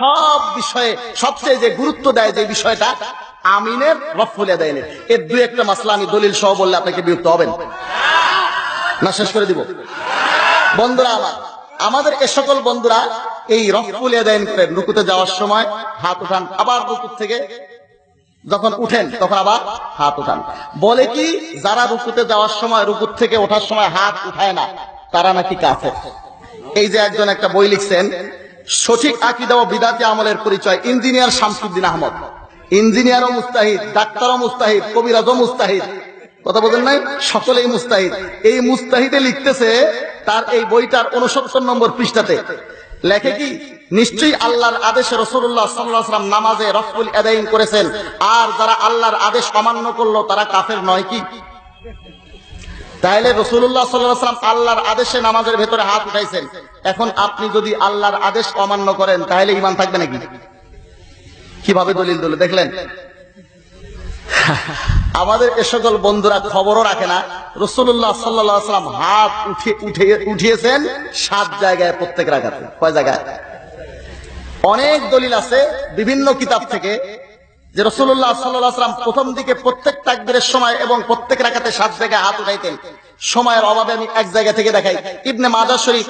সব বিষয়ে সবচেয়ে যে গুরুত্ব দেয় যে বিষয়টা, আমিনের রফুল আদায়নের এর দুই একটা মাসলা আমি দলিল সহ বললে আপনাকে বিরক্ত হবেন। না, শেষ করে দিব। বন্ধুরা আমার, আমাদের এ সকল বন্ধুরা এই রফুল আদায়ন করেন রুকুতে যাওয়ার সময় হাত উঠান, আবার রুকুত থেকে যখন উঠেন, তখন আবার হাত উঠান। বলে কি, যারা রুকুতে যাওয়ার সময় রুকুত থেকে ওঠার সময় হাত উঠায় না, তারা নাকি কাছে এই যে একজন একটা বই লিখছেন সঠিক আকিদা ও বিদাতি আমলের পরিচয় ইঞ্জিনিয়ার শামসুদ্দিন আহমদ। ইঞ্জিনিয়ারও মুস্তাহিদ, ডাক্তারও মুস্তাহিদ, কবিরাজও মুস্তাহিদ। কথা বলেন নাই? সকলেই মুস্তাহিদ। এই মুস্তাহিদে লিখতেছে তার এই বইটার উনসত্তর নম্বর পৃষ্ঠাতে। লেখে কি? নিশ্চয়ই আল্লাহর আদেশে রসুল্লাহ সাল্লাম নামাজে রফুল আদায়ন করেছেন। আর যারা আল্লাহর আদেশ অমান্য করল, তারা কাফের নয় কি? তাহলে রসুল্লাহ সাল্লাম আল্লাহর আদেশে নামাজের ভেতরে হাত উঠাইছেন। এখন আপনি যদি আল্লাহর আদেশ অমান্য করেন, তাহলে ইমান থাকবে নাকি? কীভাবে দলিল দলে? দেখলেন? আমাদের এ সকল বন্ধুরা খবরও রাখে না। রসুল্লাহ সাল্লাম হাত উঠে উঠে, উঠিয়েছেন সাত জায়গায়, প্রত্যেক রাখাতে কয় জায়গায়? অনেক দলিল আছে, বিভিন্ন কিতাব থেকে, যে রসুল্লাহ সাল্লাম প্রথম দিকে প্রত্যেক তাকবীরের সময় এবং প্রত্যেক রাখাতে সাত জায়গায় হাত উঠাইতেন। সময়ের অভাবে আমি এক জায়গা থেকে দেখাই। ইবনে মাজার শরীফ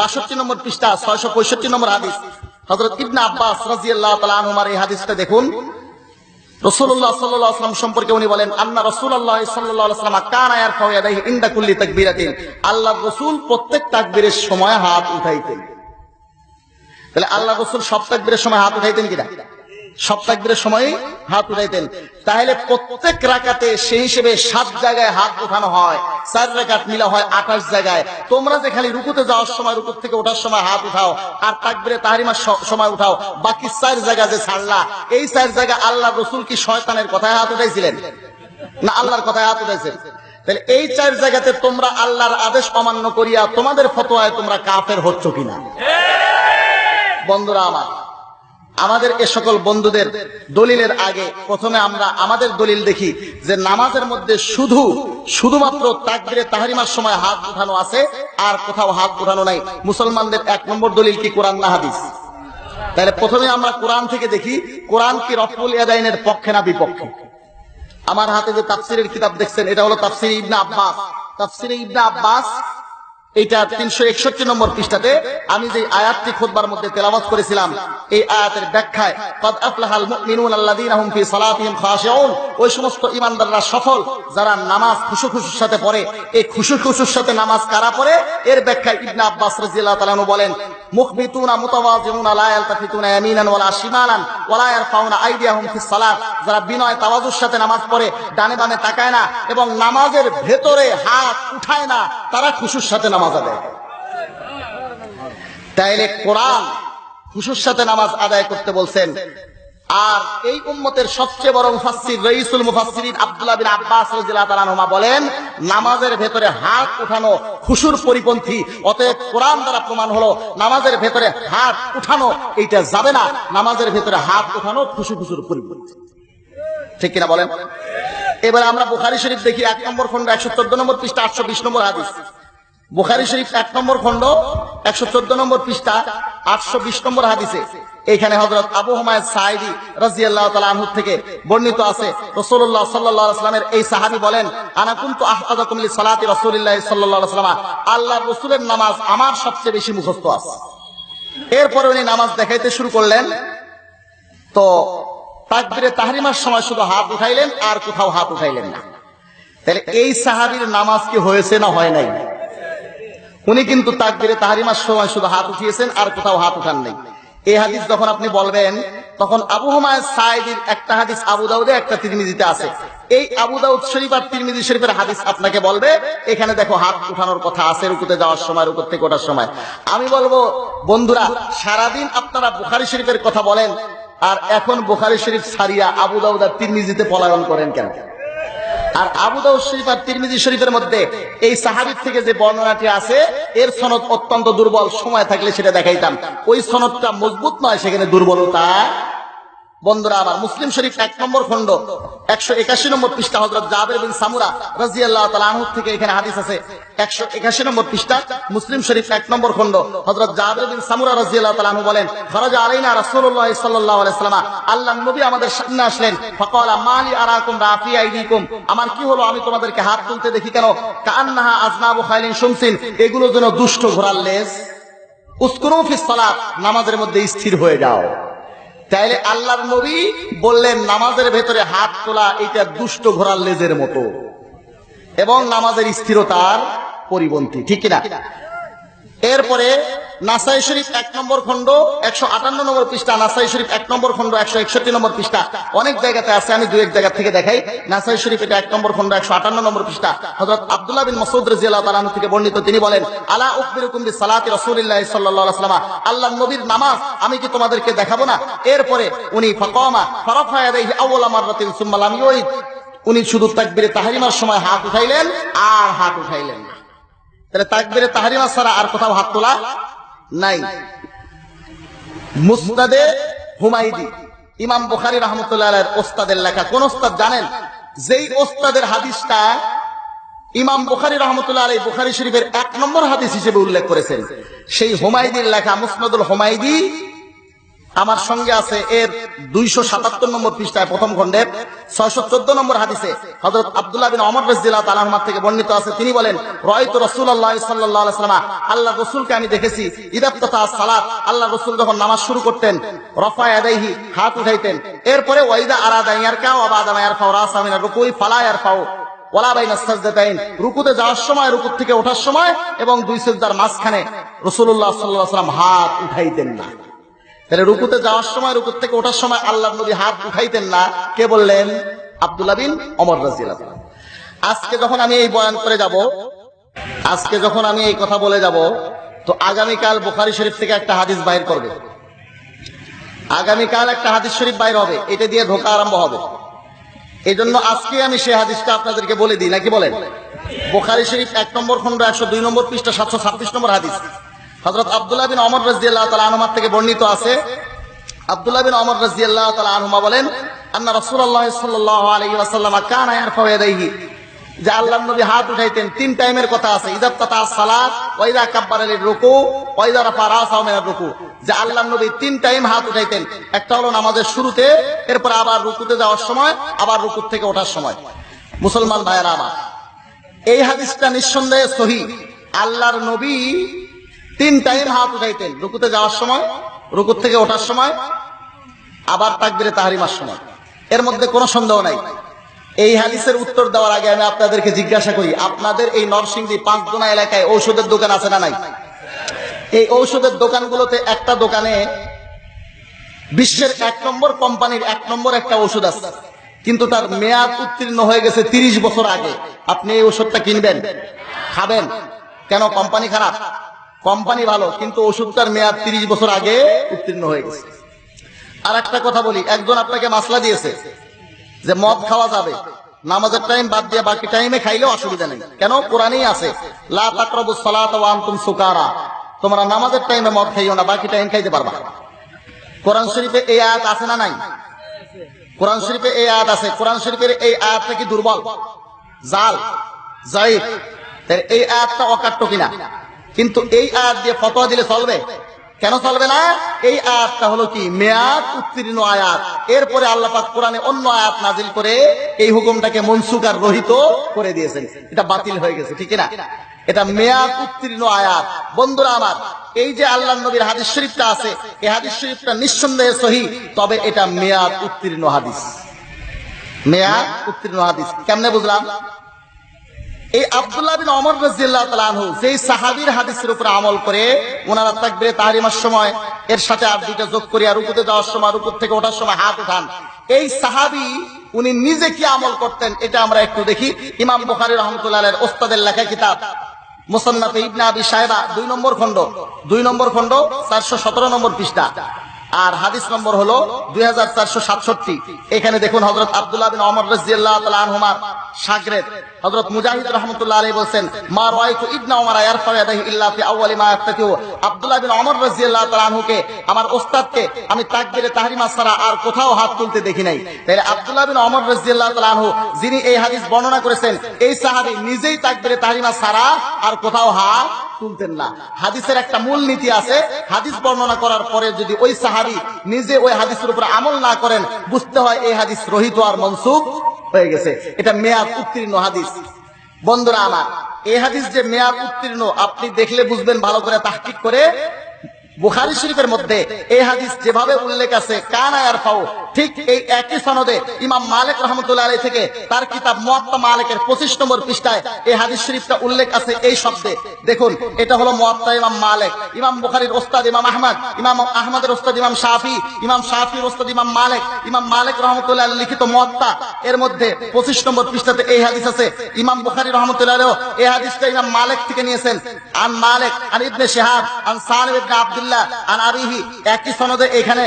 বাষট্টি নম্বর পৃষ্ঠা পঁয়ষট্টি নম্বর হাদিস। হজরত ইবনা আব্বাস এই হাদিসটা দেখুন। আল্লাহ রসুল প্রত্যেক তাকবীরের সময় হাত উঠাইতেন। তাহলে আল্লাহ রসুল সব তাকবীরের সময় হাত উঠাইতেন কিনা? তাকবীরের সময় হাত উঠাইতেন। তাহলে প্রত্যেক রাকাতে সেই হিসেবে সাত জায়গায় হাত উঠানো হয়। চার রাকাত মিলা হয় আঠাশ জায়গায়। তোমরা যে খালি রুকুতে যাওয়ার সময় রুকুত থেকে ওঠার সময় হাত উঠাও আর তাকবীরে তাহারিমার সময় উঠাও। বাকি চার জায়গা যে ছাড়লা এই চার জায়গা আল্লাহ রসুল কি শয়তানের কথায় হাত উঠাইছিলেন? না আল্লাহর কথায় হাত উঠাইছেন? তাহলে এই চার জায়গাতে তোমরা আল্লাহর আদেশ অমান্য করিয়া তোমাদের ফতোয়ায় তোমরা কাফের হচ্ছ কিনা? বন্ধুরা আমার আমাদের এ সকল বন্ধুদের দলিলের আগে প্রথমে আমরা আমাদের দলিল দেখি যে নামাজের মধ্যে শুধু, শুধুমাত্র তাকবিরে তাহারিমার সময় হাত উঠানো আছে, আর কোথাও হাত উঠানো নাই। মুসলমানদের এক নম্বর দলিল কি? কোরআন না হাদিস। তাহলে প্রথমে আমরা কোরআন থেকে দেখি, কোরআন কি রফুল ইয়াদাইনের পক্ষে না বিপক্ষে? আমার হাতে যে তাফসিরের কিতাব দেখছেন, এটা হলো তাফসির ইবনা আব্বাস। তাফসির ইবনা আব্বাস এটা তিনশো একষট্টি নম্বর পৃষ্ঠাতে আমি যে আয়াতটি খোদবার মধ্যে তেলাবাজ করেছিলাম, এই আয়াতের ব্যাখ্যায় ওই সমস্ত ঈমানদাররা সফল, যারা নামাজ খুশু খুশুর সাথে পড়ে। এই খুশু খুশুর সাথে নামাজ কারা পড়ে? এর ব্যাখ্যায় ইবনে আব্বাস রাদিয়াল্লাহু তাআলা বলেন মুখবিতুনা মুতাওয়াজিউনা, লা ইয়ালতাফিতুনা ইয়ামিনান ওয়ালা শিমালান ওয়ালা ইয়ারফাউনা ফিস সালাত যারা বিনয় সাথে নামাজ পড়ে, ডানে বামে তাকায় না এবং নামাজের ভেতরে হাত উঠায় না, তারা খুশুর সাথে নামাজ আদায়। তাইলে কোরআন খুশুর সাথে নামাজ আদায় করতে বলছেন আর এই উম্মতের সবচেয়ে বড় মুফাসসির রইসুল মুফাসসিরিন আব্দুল্লাহ বিন আব্বাস রাদিয়াল্লাহু তাআলা বলেন, নামাজের ভেতরে হাত উঠানো খুশুর পরিপন্থী, অতএব কোরআন দ্বারা প্রমাণ হলো নামাজের ভেতরে হাত উঠানো এইটা যাবে না, নামাজের ভেতরে হাত উঠানো খুশু খুশুর পরিপন্থী। ঠিক কিনা বলেন? এবারে আমরা বুখারী শরীফ দেখি, এক নম্বর খন্ড একশো চোদ্দ নম্বর পৃষ্ঠা, আটশো বিশ নম্বর হাদিস। বুখারী শরীফ এক নম্বর খন্ড একশো চোদ্দ নম্বর পৃষ্ঠা, আটশো বিশ নম্বর হাদিসে এখানে হজরত আবু হুমায়দ সাইদি রাজিয়াল্লাহ তালা আনহু থেকে বর্ণিত আছে। রসুল্লাহ সাল্লাহ আসলামের এই সাহাবি বলেন, আনা কুন্তু আহতাদাকুম লি সালাতি রাসূলিল্লাহ সাল্লাল্লাহু আলাইহি ওয়াসাল্লাম। আল্লাহর রাসূলের নামাজ আমার সবচেয়ে বেশি মুখস্থ আছে। এরপরে উনি নামাজ দেখাইতে শুরু করলেন। তো তাকবিরে তাহরিমার সময় শুধু হাত উঠাইলেন, আর কোথাও হাত উঠাইলেন না। তাহলে এই সাহাবীর নামাজ কি হয়েছে না হয় নাই? উনি কিন্তু তাকবিরে তাহারিমার সময় শুধু হাত উঠিয়েছেন, আর কোথাও হাত উঠান নাই। এই হাদিস যখন আপনি বলবেন, তখন আবু হুমায়ুন সাইদির একটা হাদিস আবু দাউদে, একটা তিরমিজিতে আছে। এই আবু দাউদ শরীফ আর তিরমিজি শরীফের হাদিস আপনাকে বলবে, এখানে দেখো হাত উঠানোর কথা আছে রুকুতে যাওয়ার সময় রুকুত থেকে ওঠার সময়। আমি বলব, বন্ধুরা, সারাদিন আপনারা বুখারী শরীফের কথা বলেন, আর এখন বুখারী শরীফ সারিয়া আবু দাউদ আর তিরমিজিতে পলায়ন করেন কেন? আর আবুদাউ শরীফ আর তিরমিজি শরীফের মধ্যে এই সাহাবির থেকে যে বর্ণনাটি আছে, এর সনদ অত্যন্ত দুর্বল। সময় থাকলে সেটা দেখাইতাম। ওই সনদটা মজবুত নয়, সেখানে দুর্বলতা বন্ধুরা, আমার মুসলিম শরীফ এক নম্বর খণ্ড, একশো একাশি নম্বর পৃষ্ঠা হজরত জাবের বিন সামুরা রাজি আল্লাহ তালাহ থেকে এখানে হাদিস আছে। একশো একাশি নম্বর পৃষ্ঠা, মুসলিম শরীফ এক নম্বর খণ্ড হজরত জাবের বিন সামুরা রাজি আল্লাহ তালাহ বলেন, খরজা আলাইনা রাসূলুল্লাহ সাল্লাল্লাহু আলাইহি সাল্লাম, আল্লাহ নবী আমাদের সামনে আসলেন, ফাকালা মালি আরাকুম রাফি আইদিকুম, আমার কি হলো আমি তোমাদেরকে হাত তুলতে দেখি কেন? কান্নাহা আজনাবু খাইলিন শুমসিন, এগুলো যেন দুষ্ট ঘোড়ার লেজ। উস্কুরু ফিস সালাত, নামাজের মধ্যে স্থির হয়ে যাও। তাইলে আল্লাহর নবী বললেন, নামাজের ভেতরে হাত তোলা এটা দুষ্ট ঘোড়ার লেজের মতো এবং নামাজের স্থিরতার পরিবন্থী ঠিক কিনা? এরপরে নাসাই শরীফ এক নম্বর খণ্ড, একশো আটান্ন নম্বর পৃষ্ঠা, নাসাই শরীফ এক নম্বর খণ্ড, একশো একষট্টি নম্বর পৃষ্ঠা। অনেক জায়গাতে আছে, আমি দু এক জায়গা থেকে দেখাই। নাসাই শরীফ এটা এক নম্বর খণ্ড, একশো আটান্ন নম্বর পৃষ্ঠা। হজরত আব্দুল্লাহ বিন মসুদ রাজিয়াল্লাহ তাআলা থেকে বর্ণিত, তিনি বলেন, আলা উখবিরুকুম বিসালাতি রাসূলিল্লাহ সাল্লাল্লাহু আলাইহি ওয়াসাল্লাম। আল্লাহর নবীর নামাজ আমি কি তোমাদেরকে দেখাবো না? এরপরে উনি, ফাকামা ফারাফা ইয়াদাইহি আউওয়ালা মাররাতিন সুম্মা উনি শুধু তাকবীরে তাহরিমার সময় হাত উঠাইলেন, আর হাত উঠাইলেন না। তাহলে তাকবিরে তাহারিমা ছাড়া আর কোথাও হাত তোলা নাই। মুস্তাদে হুমাইদি ইমাম বুখারী রহমতুল্লাহ ওস্তাদের লেখা। কোন ওস্তাদ জানেন? যেই ওস্তাদের হাদিসটা ইমাম বুখারী রহমতুল্লাহ আলাই বুখারি শরীফের এক নম্বর হাদিস হিসেবে উল্লেখ করেছেন। সেই হুমাইদির লেখা মুসনাদুল হুমাইদি আমার সঙ্গে আছে এর দুইশো সাতাত্তর নম্বর পৃষ্ঠায় প্রথম খণ্ডের ছয়শো চোদ্দ নম্বর হাদিসে হজরত আব্দুল্লাহ বিন অমর রাজিয়াল্লাহ তাআলা থেকে বর্ণিত আছে। তিনি বলেন রয়ত সাল্লাল্লাহু আলাইহি সাল্লাম আল্লাহ রাসূলকে আমি দেখেছি ইদাত্তাতা সালাত, আল্লাহ রাসূল যখন নামাজ শুরু করতেন, রফা ইয়াদাইহি, হাত উঠাইতেন। এরপরে ওয়াইদা আরাদা ইয়ারকাউ ওয়া বাদা ইয়ারফাউ রাসা মিনার রুকুই, ফালা বাইনা সাজদাতাইন। রুকুতে যাওয়ার সময় রুকু থেকে ওঠার সময় এবং দুই সিজদার মাঝখানে রাসূলুল্লাহ সাল্লাল্লাহু আলাইহি সাল্লাম হাত উঠাইতেন না। তাহলে রুকুতে যাওয়ার সময় রুকু থেকে ওঠার সময় আল্লাহ নবী হাত উঠাইতেন না। কে বললেন? আব্দুল্লাহ বিন অমর তাআলা। আজকে যখন আমি এই বয়ান করে যাব, আজকে যখন আমি এই কথা বলে যাব, তো আগামীকাল বুখারী শরীফ থেকে একটা হাদিস বাইর করবে। আগামীকাল একটা হাদিস শরীফ বাইর হবে, এটা দিয়ে ধোকা আরম্ভ হবে। এই জন্য আজকে আমি সেই হাদিসটা আপনাদেরকে বলে দিই, নাকি বলেন? বোখারি শরীফ এক নম্বর খন্ড একশো দুই নম্বর পৃষ্ঠা, সাতশো ছাব্বিশ নম্বর হাদিস। হজরত আব্দুল্লাহ বিন অমর রাজিয়াল্লাহ তালা আনুমার থেকে বর্ণিত আছে। আব্দুল্লাহ বিন অমর রাজিয়াল্লাহ তালা আনুমা বলেন, আন্না রাসূলুল্লাহ সাল্লাল্লাহু আলাইহি ওয়াসাল্লাম কানা ইয়ারফাউ ইয়াদাইহি। যে আল্লাহ নবী হাত উঠাইতেন, তিন টাইমের কথা আছে ইদাত তাতা সালাত ওয়াইদা কাব্বার আলীর রুকু ওয়াইদা রাফা রাসাও মিনার রুকু। যে আল্লাহ নবী তিন টাইম হাত উঠাইতেন, একটা হলো নামাজের শুরুতে, এরপর আবার রুকুতে যাওয়ার সময়, আবার রুকু থেকে ওঠার সময়। মুসলমান ভাইয়েরা আমার, এই হাদিসটা নিঃসন্দেহে সহি। আল্লাহর নবী তিন টাইম হাত উঠাইতেন। রুকুতে যাওয়ার সময়, রুকুর থেকে ওঠার সময়, আবার তাকবিরে তাহারিমার সময়। এর মধ্যে কোনো সন্দেহ নাই। এই হালিসের উত্তর দেওয়ার আগে আমি আপনাদেরকে জিজ্ঞাসা করি, আপনাদের এই নরসিংদী পাঁচদোনা এলাকায় ঔষধের দোকান আছে না নাই? এই ঔষধের দোকানগুলোতে একটা দোকানে বিশ্বের এক নম্বর কোম্পানির এক নম্বর একটা ওষুধ আছে। কিন্তু তার মেয়াদ উত্তীর্ণ হয়ে গেছে তিরিশ বছর আগে। আপনি এই ওষুধটা কিনবেন, খাবেন। কেন? কোম্পানি খারাপ। কোম্পানি ভালো, কিন্তু ওষুধটার মেয়াদ তিরিশ বছর আগে উত্তীর্ণ হয়ে গেছে। আর একটা কথা বলি, একজন আপনাকে মাসলা দিয়েছে যে মদ খাওয়া যাবে। নামাজের টাইম বাদ দিয়ে বাকি টাইমে খাইলেও অসুবিধা নেই। কেন? কোরআনেই আছে সুকারা। তোমরা নামাজের টাইমে মদ খাইও না, বাকি টাইম খাইতে পারবা। কোরআন শরীফে এই আয়াত আছে না নাই? কোরআন শরীফে এই আয়াত আছে। কোরআন শরীফের এই আয়াতটা কি দুর্বল? জাল? জাইফ এই আয়াতটা অকাট্য কিনা? কিন্তু এই আয়াত দিয়ে ফতোয়া দিলে চলবে? কেন চলবে না? এই আয়াতটা হলো কি? মেয়াদ উত্তীর্ণ আয়াত। এরপরে আল্লাহ পাক কোরআনে অন্য আয়াত নাজিল করে এই হুকুমটাকে মনসুক আর রহিত করে দিয়েছেন। এটা বাতিল হয়ে গেছে, ঠিক না এটা মেয়াদ উত্তীর্ণ আয়াত। বন্ধুরা আমার, এই যে আল্লাহ নবীর হাদিস শরীফটা আছে, এই হাদিস শরীফটা নিঃসন্দেহে সহি, তবে এটা মেয়াদ উত্তীর্ণ হাদিস। মেয়াদ উত্তীর্ণ হাদিস। কেমনে বুঝলাম? আমরা একটু দেখি। ইমাম ওস্তাদের লেখা কিতাব, মুসান্নাফে ইবনে আবি সাহেবা দুই নম্বর খণ্ড। দুই নম্বর খণ্ড, চারশো সতেরো নম্বর পৃষ্ঠা। আর হাদিস নম্বর হলো দুই হাজার চারশো সাতষট্টি। এখানে দেখুন হজরত আব্দুল্লাহ বিন অমর রাজিয়াল্লাহ তাআলা সাগরেদ হজরত মুজাহিদ রহমতুল্লাহ আলী বলছেন, মা ওমর ইয়ারফা ইল্লা ফি আউয়ালি মা আব্দুল্লাহ বিন রাদিয়াল্লাহু তাআলা আনহুকে, আমার ওস্তাদকে আমি তাকবীরে তাহরিমা ছাড়া আর কোথাও হাত তুলতে দেখি নাই। তাহলে আব্দুল্লাহ বিন অমর রাদিয়াল্লাহু তাআলা আনহু, যিনি এই হাদিস বর্ণনা করেছেন, এই সাহাবী নিজেই তাকবীরে তাহরিমা ছাড়া আর কোথাও হাত তুলতেন না। হাদিসের একটা মূল নীতি আছে, হাদিস বর্ণনা করার পরে যদি ওই সাহাবী নিজে ওই হাদিসের উপর আমল না করেন, বুঝতে হয় এই হাদিস রহিত আর মনসুখ হয়ে গেছে। এটা মেয়াদ উত্তীর্ণ হাদিস। বন্ধুরা আমার এ হাদিস যে মেয়াদ উত্তীর্ণ, আপনি দেখলে বুঝবেন ভালো করে তাহকিক করে বুখারি শরীফের মধ্যে এই হাদিস যেভাবে উল্লেখ আছে কানায়ার ফাও ঠিক এই একই সনদে ইমাম মালিক রহমতুল্লাহ আলী থেকে তার কিতাব মুয়াত্তা মালিকের পঁচিশ নম্বর পৃষ্ঠায় এই হাদিস শরীফটা উল্লেখ আছে এই শব্দে। দেখুন, এটা হলো মুয়াত্তা ইমাম মালিক, ইমাম বুখারীর ওস্তাদ ইমাম আহমদ, ইমাম আহমদের ওস্তাদ ইমাম শাফি, ইমাম শাফির ওস্তাদ ইমাম মালিক ইমাম মালিক রহমতুল্লাহ লিখিত মুয়াত্তা, এর মধ্যে পঁচিশ নম্বর পৃষ্ঠাতে এই হাদিস আছে। ইমাম বুখারী রহমতুল্লাহ এই হাদিসটা ইমাম মালিক থেকে নিয়েছেন। আন মালিক, আন ইবনে শিহাব, আন সালিম ইবনে একই এখানে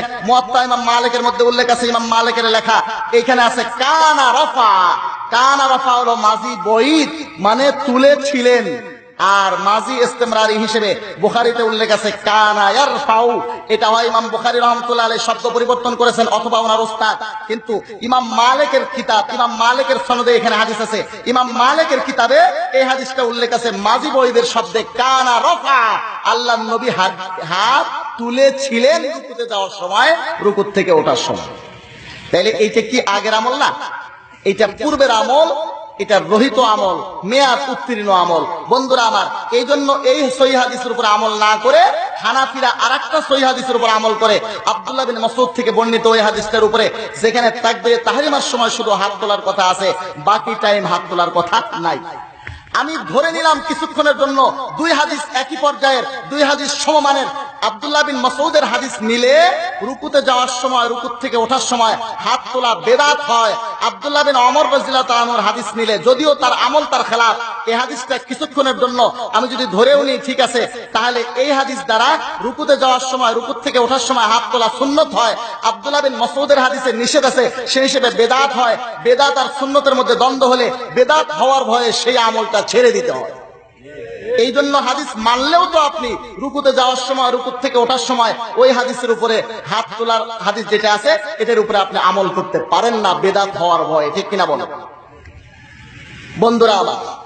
ইমাম মালিকের মধ্যে উল্লেখ আছে, ইমাম মালিকের লেখা। এখানে আছে, কানা রফা কানা রফা হলো মাজি বইদ মানে তুলেছিলেন আর মাজি ইস্তেমরারি হিসেবে বুখারীতে উল্লেখ আছে, কানা ইয়ারফাউ এটা হয় ইমাম বুখারী রহমাতুল্লাহ আলাইহি শব্দ পরিবর্তন করেছেন অথবা ওনার উস্তাদ। কিন্তু ইমাম মালিকের কিতাব ইমাম মালিকের সনদে এখানে হাদিস আছে। ইমাম মালিকের কিতাবে এই হাদিসটা উল্লেখ আছে, মাজি বইদের শব্দে, কানা রফা আল্লাহ নবী হাত হাত তুলেছিলেন রুকুতে যাওয়ার সময়, রুকুর থেকে ওঠার সময়। তাইলে এইটা কি আগের আমল না? এটা পূর্বের আমল এটা রহিত আমল, মেয়াদ উত্তীর্ণ আমল। বন্ধুরা আমার এই জন্য এই সহি উপর আমল না করে হানাফিরা আর একটা সহি উপর আমল করে। আব্দুল্লাহ বিন মাসুদ থেকে বর্ণিত ওই হাদিসটার উপরে যেখানে তাকবে তাহারিমার সময় শুধু হাত তোলার কথা আছে, বাকি টাইম হাত তোলার কথা নাই। আমি ধরে নিলাম কিছুক্ষণের জন্য দুই হাদিস একই পর্যায়ের, দুই হাদিস সমমানের। আব্দুল্লাহ বিন মাসউদের হাদিস মিলে রুকুতে যাওয়ার সময় রুকুত থেকে ওঠার সময় হাত তোলা বেদাত হয়। আব্দুল্লাহ বিন অমর রাজিল্লাহ তাআলার হাদিস মিলে, যদিও তার আমল, তার খেলাফ, এই হাদিসটা কিছুক্ষণের জন্য আমি যদি ধরেও নিই, ঠিক আছে, তাহলে এই হাদিস দ্বারা রুকুতে যাওয়ার সময় রুকুত থেকে ওঠার সময় হাত তোলা সুন্নত হয়। আব্দুল্লাহ বিন মাসউদের হাদিসে নিষেধ আছে, সেই হিসেবে বেদাত হয়। বেদাত আর সুন্নতের মধ্যে দ্বন্দ্ব হলে বেদাত হওয়ার ভয়ে সেই আমলটা ছেড়ে দিতে হয়। এই জন্য হাদিস মানলেও তো আপনি রুকুতে যাওয়ার সময়, রুকুর থেকে ওঠার সময় ওই হাদিসের উপরে হাত তোলার হাদিস যেটা আছে, এটার উপরে আপনি আমল করতে পারেন না, বেদাত হওয়ার ভয়, ঠিক কিনা বলেন? বন্ধুরা আমার